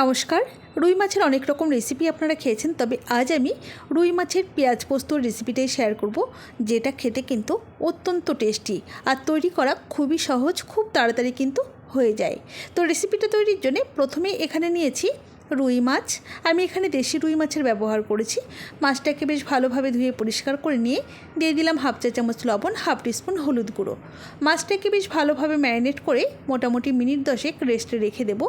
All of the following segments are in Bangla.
নমস্কার। রুই মাছের অনেক রকম রেসিপি আপনারা খেয়েছেন, তবে আজ আমি রুই মাছের পেঁয়াজ পোস্তর রেসিপিটাই শেয়ার করব, যেটা খেতে কিন্তু অত্যন্ত টেস্টি আর তৈরি করা খুবই সহজ, খুব তাড়াতাড়ি কিন্তু হয়ে যায়। তো রেসিপিটা তৈরির জন্য প্রথমে এখানে নিয়েছি রুই মাছ। আমি এখানে দেশি রুই মাছের ব্যবহার করেছি। মাছটাকে বেশ ভালোভাবে ধুয়ে পরিষ্কার করে নিয়ে দিয়ে দিলাম হাফ চা চামচ লবণ, হাফ টিস্পুন হলুদ গুঁড়ো। মাছটাকে বেশ ভালোভাবে ম্যারিনেট করে মোটামুটি মিনিট দশেক রেস্টে রেখে দেবো।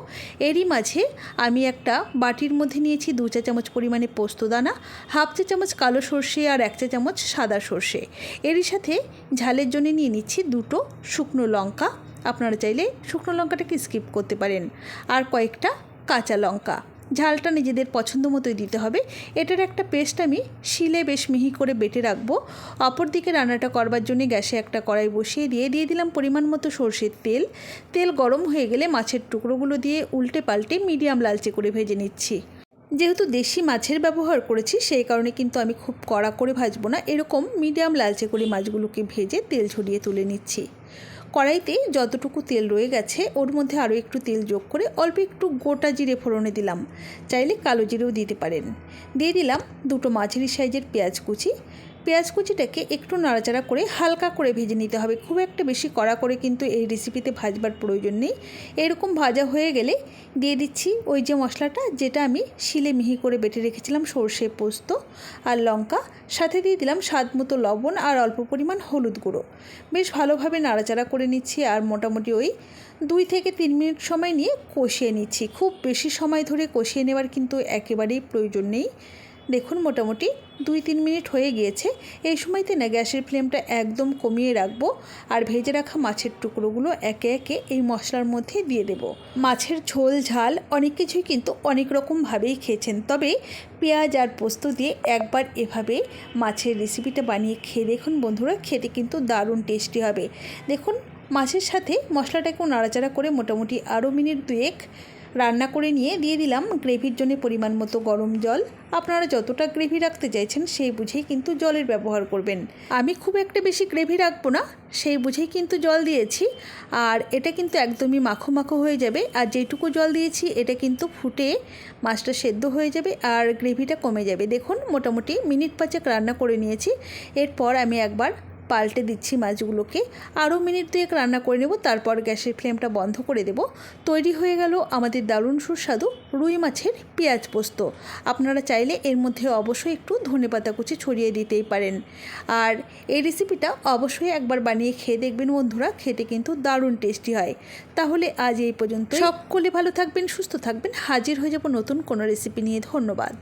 এরই মাঝে আমি একটা বাটির মধ্যে নিয়েছি দু চা চামচ পরিমাণে পোস্তদানা হাফ চা চামচ কালো সর্ষে আর এক চা চামচ সাদা সর্ষে। এরই সাথে ঝালের জন্য নিয়ে নিচ্ছি দুটো শুকনো লঙ্কা। আপনারা চাইলে শুকনো লঙ্কাটাকে স্কিপ করতে পারেন। আর কয়েকটা কাঁচা লঙ্কা। ঝালটা নিজেদের পছন্দ মতোই দিতে হবে। এটার একটা পেস্ট আমি শিলে বেশ মিহি করে বেটে রাখব। অপরদিকে রান্নাটা করবার জন্য গ্যাসে একটা কড়াই বসিয়ে দিয়ে দিয়ে দিলাম পরিমাণ মতো সর্ষের তেল। তেল গরম হয়ে গেলে মাছের টুকরোগুলো দিয়ে উল্টে পাল্টে মিডিয়াম লালচে করে ভেজে নিচ্ছি। যেহেতু দেশি মাছের ব্যবহার করেছি, সেই কারণে কিন্তু আমি খুব কড়া করে ভাজবো না। এরকম মিডিয়াম লালচে করে মাছগুলোকে ভেজে তেল ছড়িয়ে তুলে নিচ্ছি। কড়াইতে যতটুকু তেল রয়ে গেছে, ওর মধ্যে আরও একটু তেল যোগ করে অল্প একটু গোটা জিরে ফোড়নে দিলাম। চাইলে কালো জিরেও দিতে পারেন। দিয়ে দিলাম দুটো মাঝারি সাইজের পেঁয়াজ কুচি পেঁয়াজ কুচিটাকে একটু নাড়াচাড়া করে হালকা করে ভেজে নিতে হবে। খুব একটা বেশি কড়া করে কিন্তু এই রেসিপিতে ভাজবার প্রয়োজন নেই। এরকম ভাজা হয়ে গেলে দিয়ে দিচ্ছি ওই যে মশলাটা, যেটা আমি শিলে মিহি করে বেটে রেখেছিলাম সর্ষে পোস্ত আর লঙ্কা। সাথে দিয়ে দিলাম স্বাদ মতো লবণ আর অল্প পরিমাণ হলুদ গুঁড়ো। বেশ ভালোভাবে নাড়াচাড়া করে নিচ্ছি আর মোটামুটি ওই দুই থেকে তিন মিনিট সময় নিয়ে কষিয়ে নিচ্ছি। খুব বেশি সময় ধরে কষিয়ে নেওয়ার কিন্তু একেবারেই প্রয়োজন নেই। দেখুন, মোটামুটি দুই তিন মিনিট হয়ে গিয়েছে। এই সময়তে না গ্যাসের ফ্লেমটা একদম কমিয়ে রাখব আর ভেজে রাখা মাছের টুকরোগুলো একে একে এই মশলার মধ্যে দিয়ে দেব। মাছের ঝোল, ঝাল অনেক কিছুই কিন্তু অনেক রকমভাবেই খেয়েছেন। তবে পেঁয়াজ আর পোস্ত দিয়ে একবার এভাবে মাছের রেসিপিটা বানিয়ে খেয়ে দেখুন বন্ধুরা, খেতে কিন্তু দারুণ টেস্টি হবে। দেখুন, মাছের সাথে মশলাটাকেও নাড়াচাড়া করে মোটামুটি আরও মিনিট দুয়েক রান্না করে নিয়ে দিয়ে দিলাম গ্রেভির জন্য পরিমাণ মতো গরম জল। আপনারা যতটা গ্রেভি রাখতে চাইছেন সেই বুঝেই কিন্তু জলের ব্যবহার করবেন। আমি খুব একটা বেশি গ্রেভি রাখব না, সেই বুঝেই কিন্তু জল দিয়েছি। আর এটা কিন্তু একদমই মাখো মাখো হয়ে যাবে। আর যেটুকু জল দিয়েছি, এটা কিন্তু ফুটে মাছটা সেদ্ধ হয়ে যাবে আর গ্রেভিটা কমে যাবে। দেখুন, মোটামুটি মিনিট পাঁচেক রান্না করে নিয়েছি। এরপর আমি একবার পাল্টে দিচ্ছি মাছগুলোকে। আরও মিনিট দুয়েক রান্না করে নেব, তারপর গ্যাসের ফ্লেমটা বন্ধ করে দেব। তৈরি হয়ে গেল আমাদের দারুণ সুস্বাদু রুই মাছের পেঁয়াজ পোস্ত। আপনারা চাইলে এর মধ্যে অবশ্যই একটু ধনে পাতা কুচি ছড়িয়ে দিতেই পারেন। আর এই রেসিপিটা অবশ্যই একবার বানিয়ে খেয়ে দেখবেন বন্ধুরা, খেতে কিন্তু দারুণ টেস্টি হয়। তাহলে আজ এই পর্যন্ত সকলে ভালো থাকবেন, সুস্থ থাকবেন। হাজির হয়ে যাব নতুন কোনো রেসিপি নিয়ে। ধন্যবাদ।